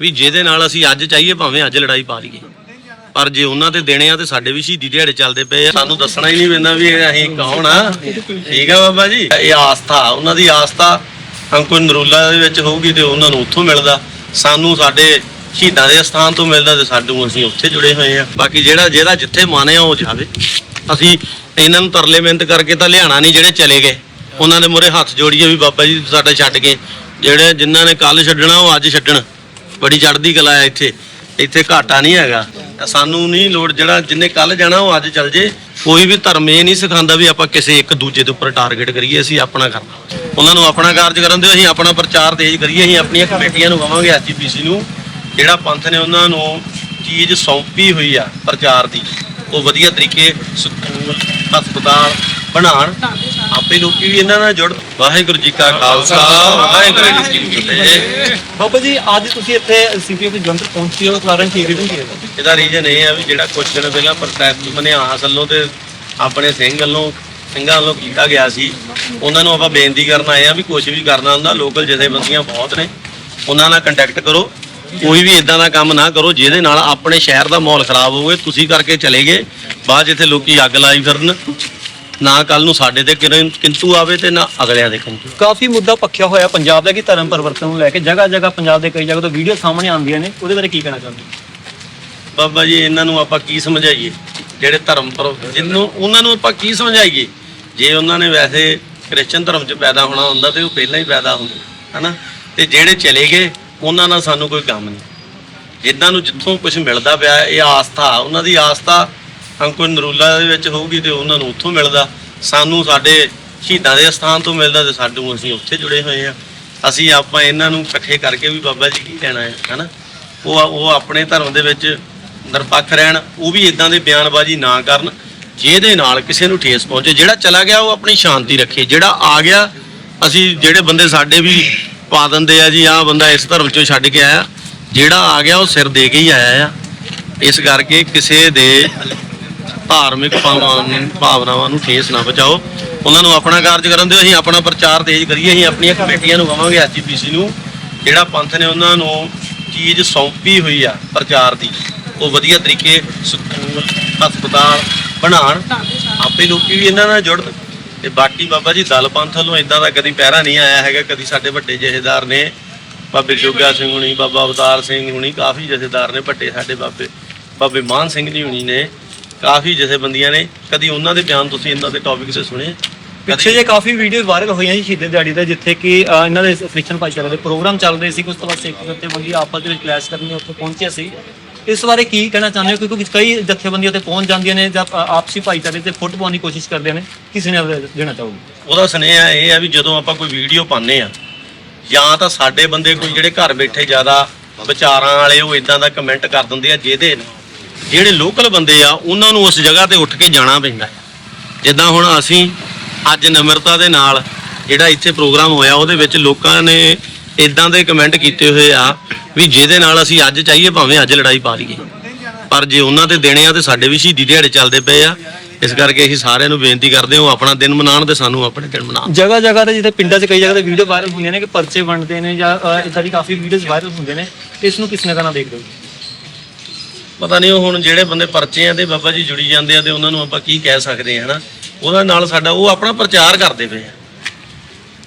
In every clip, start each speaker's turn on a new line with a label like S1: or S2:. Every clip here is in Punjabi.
S1: ਵੀ ਜਿਹਦੇ ਨਾਲ ਅਸੀਂ ਅੱਜ ਚਾਹੀਏ ਭਾਵੇਂ ਅੱਜ ਲੜਾਈ ਪਾ ਲਈਏ। ਪਰ ਜੇ ਉਹਨਾਂ ਤੇ ਦੇਣੇ ਆ ਤੇ ਸਾਡੇ ਵੀ ਸ਼ਹੀਦੀ ਦਿਹਾੜੇ ਚੱਲਦੇ ਪਏ ਆ। ਸਾਨੂੰ ਦੱਸਣਾ ਹੀ ਨਹੀਂ ਪੈਂਦਾ ਵੀ ਅਸੀਂ ਕੌਣ ਆ। ਠੀਕ ਆ ਬਾਬਾ ਜੀ? ਇਹ ਆਸਥਾ, ਉਹਨਾਂ ਦੀ ਆਸਥਾ ਅੰਕੁਰ ਨਰੂਲਾ ਦੇ ਵਿੱਚ ਹੋਊਗੀ ਤੇ ਉਹਨਾਂ ਨੂੰ ਉੱਥੋਂ ਮਿਲਦਾ। ਸਾਨੂੰ ਸਾਡੇ ਸ਼ਹੀਦਾਂ ਦੇ ਸਥਾਨ ਤੋਂ ਮਿਲਦਾ ਤੇ ਸਾਨੂੰ ਅਸੀਂ ਉੱਥੇ ਜੁੜੇ ਹੋਏ ਆ। ਬਾਕੀ ਜਿਹੜਾ ਜਿਹਦਾ ਜਿੱਥੇ ਮਨ ਆ ਉਹ ਜਾਵੇ। ਅਸੀਂ ਇਹਨਾਂ ਨੂੰ ਤਰਲੇ ਮਿਹਨਤ ਕਰਕੇ ਤਾਂ ਲਿਆਣਾ ਨਹੀਂ ਜਿਹੜੇ ਚਲੇ ਗਏ। ਉਹਨਾਂ ਦੇ ਮੂਹਰੇ ਹੱਥ ਜੋੜੀਏ ਵੀ ਬਾਬਾ ਜੀ ਸਾਡਾ ਛੱਡ ਕੇ। ਜਿਹੜੇ ਜਿਨ੍ਹਾਂ ਨੇ ਕੱਲ ਛੱਡਣਾ ਉਹ ਅੱਜ ਛੱਡਣ। ਬੜੀ ਚੜ੍ਹਦੀ ਕਲਾ ਹੈ ਇੱਥੇ। ਇੱਥੇ ਘਾਟਾ ਨਹੀਂ ਹੈਗਾ। ਸਾਨੂੰ ਨਹੀਂ ਲੋੜ ਜਿਹੜਾ ਜਿੰਨੇ ਕੱਲ ਜਾਣਾ, ਉਹ ਅੱਜ ਚੱਲ ਜੇ। ਕੋਈ ਵੀ ਧਰਮ ਇਹ ਨਹੀਂ ਸਿਖਾਉਂਦਾ ਵੀ ਆਪਾਂ ਕਿਸੇ ਇੱਕ ਦੂਜੇ ਦੇ ਉੱਪਰ ਟਾਰਗੇਟ ਕਰੀਏ, ਅਸੀਂ ਆਪਣਾ ਕਰਨਾ। ਉਹਨਾਂ ਨੂੰ ਆਪਣਾ ਕਾਰਜ ਕਰਨ ਦਿਓ, ਅਸੀਂ ਆਪਣਾ ਪ੍ਰਚਾਰ ਤੇਜ਼ ਕਰੀਏ, ਅਸੀਂ ਆਪਣੀਆਂ ਕਮੇਟੀਆਂ ਨੂੰ ਕਵਾਂਗੇ ਐਸਜੀਪੀਸੀ ਨੂੰ। ਜਿਹੜਾ ਪੰਥ ਨੇ ਉਹਨਾਂ ਨੂੰ ਚੀਜ਼ ਸੌਂਪੀ ਹੋਈ ਆ ਪ੍ਰਚਾਰ ਦੀ, ਉਹ ਵਧੀਆ ਤਰੀਕੇ ਸਕੂਲ, ਹਸਪਤਾਲ ਬਣਾਉਣ। ਆਪੇ ਲੋਕੀ ਵੀ ਇਹਨਾਂ ਨਾਲ ਜੁੜ ਵਾਹਿਗੁਰੂ ਜੀ ਕਾ ਖਾਲਸਾ ਵਾਹਿਗੁਰੂ ਜੀ ਕੀ ਫਤਿਹ।
S2: ਬਾਬਾ ਜੀ ਅੱਜ ਤੁਸੀਂ ਇੱਥੇ ਸੀਪੀਐਫ ਜਲੰਧਰ ਪਹੁੰਚੇ ਹੋ ਕਾਰਨ ਕੀ ਰੀਜ਼ਨ ਕੀ ਹੈ।
S1: ਇਹਦਾ ਰੀਜਨ ਇਹ ਆ ਵੀ ਜਿਹੜਾ ਕੁਝ ਦਿਨ ਪਹਿਲਾਂ ਪ੍ਰੋਟੈਸਟ ਮਨਿਆਸ ਵੱਲੋਂ ਤੇ ਆਪਣੇ ਸਿੰਘ ਵੱਲੋਂ ਸਿੰਘਾਂ ਵੱਲੋਂ ਕੀਤਾ ਗਿਆ ਸੀ ਉਹਨਾਂ ਨੂੰ ਆਪਾਂ ਬੇਨਤੀ ਕਰਨ ਆਏ ਆ ਵੀ ਕੁਝ ਵੀ ਕਰਨਾ ਹੁੰਦਾ ਲੋਕਲ ਜਥੇਬੰਦੀਆਂ ਬਹੁਤ ਨੇ। ਉਹਨਾਂ ਨਾਲ ਕੰਟੈਕਟ ਕਰੋ ਕੋਈ ਵੀ ਇਦਾਂ ਦਾ ਕੰਮ ਨਾ ਕਰੋ ਜਿਹਦੇ ਨਾਲ ਆਪਣੇ ਸ਼ਹਿਰ ਦਾ ਮਾਹੌਲ ਖਰਾਬ ਹੋਵੇ ਤੁਸੀਂ ਕਰਕੇ ਚਲੇ ਗਏ ਬਾਅਦ ਇੱਥੇ ਲੋਕੀ ਅੱਗ ਲਾਈ ਫਿਰਨ। ਨਾ ਕੱਲ ਨੂੰ ਸਾਡੇ ਤੇ ਕਿਰਨ- ਕਿੰਤੂ ਆਵੇ ਤੇ ਨਾ ਅਗਲਿਆਂ ਦੇ ਕਿੰਤੂ।
S2: ਕਾਫੀ ਮੁੱਦਾ ਪੱਖਿਆ ਹੋਇਆ ਪੰਜਾਬ ਦਾ ਕਿ ਧਰਮ ਪਰਿਵਰਤਨ ਨੂੰ ਲੈ ਕੇ ਜਗ੍ਹਾ ਜਗ੍ਹਾ ਪੰਜਾਬ ਦੇ ਕਈ ਜਗ੍ਹਾ ਤੋਂ ਵੀਡੀਓ ਸਾਹਮਣੇ ਆਉਂਦੀਆਂ ਨੇ ਉਹਦੇ ਬਾਰੇ ਕੀ ਕਹਿਣਾ ਚਾਹੁੰਦੇ ਹੋ?
S1: ਬਾਬਾ ਜੀ ਇਹਨਾਂ ਨੂੰ ਆਪਾਂ ਕੀ ਸਮਝਾਈਏ? ਜਿਹੜੇ ਧਰਮ ਪਰ ਜਿਹਨੂੰ ਉਹਨਾਂ ਨੂੰ ਆਪਾਂ ਕੀ ਸਮਝਾਈਏ? ਜੇ ਉਹਨਾਂ ਨੇ ਵੈਸੇ ਕ੍ਰਿਸਚਨ ਧਰਮ 'ਚ ਪੈਦਾ ਹੋਣਾ ਹੁੰਦਾ ਤੇ ਉਹ ਪਹਿਲਾਂ ਹੀ ਪੈਦਾ ਹੁੰਦੇ ਹਨਾ? ਤੇ ਜਿਹੜੇ ਚਲੇ ਗਏ ਉਹਨਾਂ ਨਾਲ ਸਾਨੂੰ ਕੋਈ ਕੰਮ ਨਹੀਂ। ਜਿੱਦਾਂ ਨੂੰ ਜਿੱਥੋਂ ਕੁਝ ਮਿਲਦਾ ਪਿਆ ਇਹ ਆਸਥਾ ਉਹਨਾਂ ਦੀ ਆਸਥਾ ਅੰਕੁਰ ਨਰੂਲਾ ਦੇ ਵਿੱਚ ਹੋਊਗੀ ਤੇ ਉਹਨਾਂ ਨੂੰ ਉੱਥੋਂ ਮਿਲਦਾ। ਸਾਨੂੰ ਸਾਡੇ ਸ਼ਹੀਦਾਂ ਦੇ ਸਥਾਨ ਤੋਂ ਮਿਲਦਾ ਤੇ ਸਾਨੂੰ ਅਸੀਂ ਉੱਥੇ ਜੁੜੇ ਹੋਏ ਆ ਅਸੀਂ ਆਪਾਂ ਇਹਨਾਂ ਨੂੰ ਇਕੱਠੇ ਕਰਕੇ ਵੀ ਬਾਬਾ ਜੀ ਕੀ ਕਹਿਣਾ ਹੈ, ਹਨਾ? ਉਹ ਉਹ ਆਪਣੇ ਧਰਮ ਦੇ ਵਿੱਚ ਨਿਰਪੱਖ ਰਹਿਣ, ਉਹ ਵੀ ਇਦਾਂ ਦੇ ਬਿਆਨਬਾਜ਼ੀ ਨਾ ਕਰਨ, ਜਿਹਦੇ ਨਾਲ ਕਿਸੇ ਨੂੰ ਠੇਸ ਪਹੁੰਚੇ। ਜਿਹੜਾ ਚਲਾ ਗਿਆ, ਉਹ ਆਪਣੀ ਸ਼ਾਂਤੀ ਰੱਖੇ। ਜਿਹੜਾ ਆ ਗਿਆ, ਅਸੀਂ ਜਿਹੜੇ ਬੰਦੇ ਸਾਡੇ ਵੀ ਪਾ ਦਿੰਦੇ ਆ ਜੀ, ਆਹ ਬੰਦਾ ਇਸ ਧਰਮ ਚੋਂ ਛੱਡ ਕੇ ਆਇਆ। ਜਿਹੜਾ ਆ ਗਿਆ, ਉਹ ਸਿਰ ਦੇ ਕੇ ਹੀ ਆਇਆ ਆ। ਇਸ ਕਰਕੇ ਕਿਸੇ ਦੇ ਧਾਰਮਿਕ ਭਾਵਾਂ ਭਾਵਨਾਵਾਂ ਨੂੰ ਠੇਸ ਨਾ ਪਹੁੰਚਾਓ। ਉਹਨਾਂ ਨੂੰ ਆਪਣਾ ਕਾਰਜ ਕਰਨ ਦਿਓ, ਅਸੀਂ ਆਪਣਾ ਪ੍ਰਚਾਰ ਤੇਜ਼ ਕਰੀਏ, ਅਸੀਂ ਆਪਣੀਆਂ ਕਮੇਟੀਆਂ ਨੂੰ ਕਵਾਂਗੇ ਐਸਜੀਪੀਸੀ ਨੂੰ। ਜਿਹੜਾ ਪੰਥ ਨੇ ਉਹਨਾਂ ਨੂੰ ਚੀਜ਼ ਸੌਂਪੀ ਹੋਈ ਆ ਪ੍ਰਚਾਰ ਦੀ, ਉਹ ਵਧੀਆ ਤਰੀਕੇ ਸਕੂਲ, ਹਸਪਤਾਲ ਬਣਾਉਣ। ਆਪੇ ਲੋਕੀ ਵੀ ਇਹਨਾਂ ਨਾਲ ਜੁੜਨ। ਤੇ ਬਾਕੀ ਬਾਬਾ ਜੀ, ਦਲ ਪੰਥ ਵੱਲੋਂ ਇਦਾਂ ਦਾ ਕਦੀ ਪਹਿਰਾ ਨਹੀਂ ਆਇਆ ਹੈਗਾ, ਕਦੀ ਸਾਡੇ ਵੱਡੇ ਜਥੇਦਾਰ ਨੇ, ਬਾਬੇ ਜੋਗਾ ਸਿੰਘ ਹੁਣੀ, ਬਾਬਾ ਅਵਤਾਰ ਸਿੰਘ ਹੁਣੀ, ਕਾਫੀ ਜਥੇਦਾਰ ਨੇ ਵੱਡੇ ਸਾਡੇ ਬਾਬੇ ਬਾਬੇ ਮਾਨ ਸਿੰਘ ਜੀ ਹੁਣੀ ਨੇ। ਕਾਫੀ ਜਥੇਬੰਦੀਆਂ ਨੇ ਕਦੀ ਉਹਨਾਂ ਦੇ ਬਿਆਨ ਤੁਸੀਂ ਇਹਨਾਂ ਦੇ ਟੌਪਿਕ 'ਤੇ ਸੁਣੇ?
S2: ਪਿੱਛੇ ਜੇ ਕਾਫੀ ਵੀਡੀਓ ਵਾਇਰਲ ਹੋਈਆਂ ਸੀ ਸ਼ਹੀਦ ਦਿਹਾੜੀ ਤੇ ਜਿੱਥੇ ਕਿ ਇਹਨਾਂ ਦੇ ਕ੍ਰਿਸਚਨ ਭਾਈਚਾਰੇ ਦੇ ਪ੍ਰੋਗਰਾਮ ਚੱਲ ਰਹੇ ਸੀ ਕੁਝ ਤੋਂ ਬਾਅਦ ਸਿੱਖ ਜਥੇਬੰਦੀ ਆਪਸ ਦੇ ਵਿੱਚ ਕਲੈਸ਼ ਕਰਨੀ ਉੱਥੇ ਪਹੁੰਚਿਆ ਸੀ। ਇਸ ਬਾਰੇ ਕੀ ਕਹਿਣਾ ਚਾਹੁੰਦੇ ਹੋ? ਕਿਉਂਕਿ ਕਈ ਜਥੇਬੰਦੀਆਂ ਤੇ ਪਹੁੰਚ ਜਾਂਦੀਆਂ ਨੇ ਜਾਂ ਅ, ਆਪਸੀ ਭਾਈਚਾਰੇ ਤੇ ਫੁੱਟ ਪਾਉਣ ਦੀ ਕੋਸ਼ਿਸ਼ ਕਰਦੇ ਨੇ। ਕਿਸੇ ਨੇ ਦੇਣਾ ਚਾਹੋਗੇ?
S1: ਉਹਦਾ ਸੁਨੇਹਾ ਇਹ ਆ ਵੀ ਜਦੋਂ ਆਪਾਂ ਕੋਈ ਵੀਡੀਓ ਪਾਉਂਦੇ ਆ ਜਾਂ ਤਾਂ ਸਾਡੇ ਬੰਦੇ ਕੋਈ ਜਿਹੜੇ ਘਰ ਬੈਠੇ ਜ਼ਿਆਦਾ ਵਿਚਾਰਾਂ ਵਾਲੇ ਉਹ ਇਦਾਂ ਦਾ ਕਮੈਂਟ ਕਰ ਦਿੰਦੇ ਆ ਜਿਹਦੇ ਜਿਹੜੇ ਲੋਕਲ ਬੰਦੇ ਆ, ਉਹਨਾਂ ਨੂੰ ਉਸ ਜਗ੍ਹਾ ਤੇ ਉੱਠ ਕੇ ਜਾਣਾ ਪੈਂਦਾ ਹੈ। ਜਿੱਦਾਂ ਹੁਣ ਅਸੀਂ ਅੱਜ ਨਿਮਰਤਾ ਦੇ ਨਾਲ ਜਿਹੜਾ ਇੱਥੇ ਪ੍ਰੋਗਰਾਮ ਹੋਇਆ, ਉਹਦੇ ਵਿੱਚ ਲੋਕਾਂ ਨੇ ਇਦਾਂ ਦੇ ਕਮੈਂਟ ਕੀਤੇ ਹੋਏ ਆ ਵੀ ਜਿਹਦੇ ਨਾਲ ਅਸੀਂ ਅੱਜ ਚਾਹੀਏ, ਭਾਵੇਂ ਅੱਜ ਲੜਾਈ ਪਾ ਲਈਏ। ਪਰ ਜੇ ਉਹਨਾਂ ਤੇ ਦੇਣੇ ਆ, ਤੇ ਸਾਡੇ ਵੀ ਸ਼ਹੀਦੀ ਦਿਹਾੜੇ ਚੱਲਦੇ ਪਏ ਆ। ਇਸ ਕਰਕੇ ਅਸੀਂ ਸਾਰਿਆਂ ਨੂੰ ਬੇਨਤੀ ਕਰਦੇ ਹਾਂ ਆਪਣਾ ਦਿਨ ਮਨਾਉਣ ਤੇ ਸਾਨੂੰ ਆਪਣੇ ਦਿਨ ਮਨਾਉਣ।
S2: ਜਗ੍ਹਾ ਜਗ੍ਹਾ ਤੇ ਜਿੱਥੇ ਪਿੰਡਾਂ 'ਚ ਕਈ ਜਗ੍ਹਾ ਤੇ ਵੀਡੀਓ ਵਾਇਰਲ ਹੁੰਦੀਆਂ ਨੇ ਕਿ ਪਰਚੇ ਵੰਡਦੇ ਨੇ ਜਾਂ ਇਦਾਂ ਦੀ ਕਾਫੀ ਵੀਡੀਓਜ਼ ਵਾਇਰਲ ਹੁੰਦੇ ਨੇ। ਇਸ ਨੂੰ ਕਿਸ ਨੇ ਕਹਿਣਾ ਦੇਖਦੇ ਹੋ?
S1: ਪਤਾ ਨਹੀਂ ਉਹ ਹੁਣ ਜਿਹੜੇ ਬੰਦੇ ਪਰਚੇ ਆ ਤੇ ਬਾਬਾ ਜੀ ਜੁੜੀ ਜਾਂਦੇ ਆ ਤੇ ਉਹਨਾਂ ਨੂੰ ਆਪਾਂ ਕੀ ਕਹਿ ਸਕਦੇ ਆ, ਹਨਾ? ਉਹਦਾ ਨਾਲ ਸਾਡਾ, ਉਹ ਆਪਣਾ ਪ੍ਰਚਾਰ ਕਰਦੇ ਪਏ ਆ।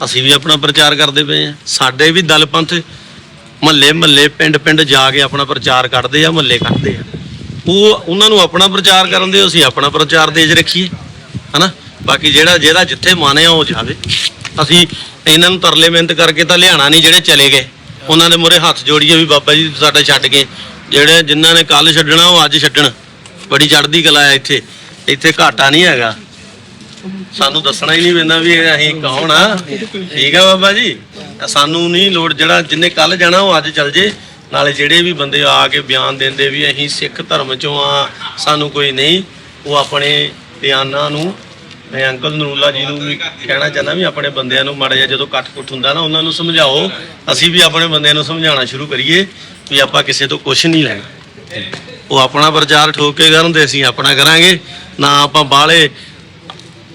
S1: ਅਸੀਂ ਵੀ ਆਪਣਾ ਪ੍ਰਚਾਰ ਕਰਦੇ ਪਏ ਆ। ਸਾਡੇ ਵੀ ਦਲ ਪੰਥ ਮਹੱਲੇ ਮਹੱਲੇ, ਪਿੰਡ ਪਿੰਡ ਜਾ ਕੇ ਆਪਣਾ ਪ੍ਰਚਾਰ ਕੱਢਦੇ ਆ, ਮਹੱਲੇ ਕੱਢਦੇ ਆ। ਉਹ, ਉਹਨਾਂ ਨੂੰ ਆਪਣਾ ਪ੍ਰਚਾਰ ਕਰਨ ਦੇ ਅਸੀਂ ਆਪਣਾ ਪ੍ਰਚਾਰ ਤੇਜ਼ ਰੱਖੀਏ, ਹਨਾ? ਬਾਕੀ ਜਿਹੜਾ ਜਿਹੜਾ ਜਿੱਥੇ ਮਨ ਆ, ਉਹ ਜਾਵੇ। ਅਸੀਂ ਇਹਨਾਂ ਨੂੰ ਤਰਲੇ ਮਿਹਨਤ ਕਰਕੇ ਤਾਂ ਲਿਆਣਾ ਨਹੀਂ ਜਿਹੜੇ ਚਲੇ ਗਏ। ਉਹਨਾਂ ਦੇ ਮੂਹਰੇ ਹੱਥ ਜੋੜੀਏ ਵੀ ਬਾਬਾ ਜੀ, ਸਾਡਾ ਛੱਡ ਕੇ ਜਿਹੜੇ ਜਿਨ੍ਹਾਂ ਨੇ ਕੱਲ ਛੱਡਣਾ, ਉਹ ਅੱਜ ਛੱਡਣ। ਬੜੀ ਚੜ੍ਹਦੀ ਕਲਾ ਹੈ ਇੱਥੇ। ਇੱਥੇ ਘਾਟਾ ਨਹੀਂ ਹੈਗਾ। ਸਾਨੂੰ ਦੱਸਣਾ ਹੀ ਨਹੀਂ ਪੈਂਦਾ ਵੀ ਅਸੀਂ ਕੌਣ ਆ। ਠੀਕ ਆ ਬਾਬਾ ਜੀ? ਸਾਨੂੰ ਨਹੀਂ ਲੋੜ ਜਿਹੜਾ ਜਿੰਨੇ ਕੱਲ ਜਾਣਾ, ਉਹ ਅੱਜ ਚੱਲ ਜੇ। ਨਾਲੇ ਜਿਹੜੇ ਵੀ ਬੰਦੇ ਆ ਕੇ ਬਿਆਨ ਦਿੰਦੇ ਵੀ ਅਸੀਂ ਸਿੱਖ ਧਰਮ ਚੋਂ ਆ, ਸਾਨੂੰ ਕੋਈ ਨਹੀਂ। ਉਹ ਆਪਣੇ ਬਿਆਨਾਂ ਨੂੰ, ਮੈਂ ਅੰਕਲ ਨਰੂਲਾ ਜੀ ਨੂੰ ਵੀ ਕਹਿਣਾ ਚਾਹੁੰਦਾ ਵੀ ਆਪਣੇ ਬੰਦਿਆਂ ਨੂੰ ਮਾੜਾ ਜਿਹਾ ਜਦੋਂ ਕੱਟ ਕੁੱਟ ਹੁੰਦਾ ਨਾ, ਉਹਨਾਂ ਨੂੰ ਸਮਝਾਓ। ਅਸੀਂ ਵੀ ਆਪਣੇ ਬੰਦਿਆਂ ਨੂੰ ਸਮਝਾਉਣਾ ਸ਼ੁਰੂ ਕਰੀਏ। ਵੀ ਆਪਾਂ ਕਿਸੇ ਤੋਂ ਕੁਝ ਨਹੀਂ ਲੈਣਾ। ਉਹ ਆਪਣਾ ਪ੍ਰਚਾਰ ਠੋਕ ਕੇ ਕਰਨ ਅਸੀਂ ਆਪਣਾ ਕਰਾਂਗੇ। ਨਾ ਆਪਾਂ ਬਾਹਲੇ,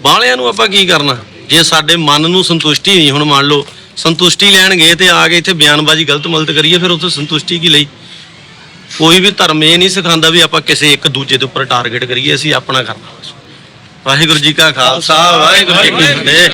S1: ਬਾਹਲਿਆਂ ਨੂੰ ਆਪਾਂ ਕੀ ਕਰਨਾ? ਜੇ ਸਾਡੇ ਮਨ ਨੂੰ ਸੰਤੁਸ਼ਟੀ ਨਹੀਂ, ਹੁਣ ਮੰਨ ਲਓ, ਸੰਤੁਸ਼ਟੀ ਲੈਣ ਗਏ ਤੇ ਆ ਕੇ ਇੱਥੇ ਬਿਆਨਬਾਜ਼ੀ ਗਲਤ ਮਲਤ ਕਰੀਏ, ਫਿਰ ਉੱਥੇ ਸੰਤੁਸ਼ਟੀ ਕੀ ਲਈ? ਕੋਈ ਵੀ ਧਰਮ ਇਹ ਨਹੀਂ ਸਿਖਾਉਂਦਾ ਵੀ ਆਪਾਂ ਕਿਸੇ ਇੱਕ ਦੂਜੇ ਦੇ ਉੱਪਰ ਟਾਰਗੇਟ ਕਰੀਏ, ਅਸੀਂ ਆਪਣਾ ਕਰਨਾ ਵਾਹਿਗੁਰੂ ਜੀ ਕਾ ਖਾਲਸਾ, ਵਾਹਿਗੁਰੂ ਜੀ ਕੀ ਫਤਿਹ।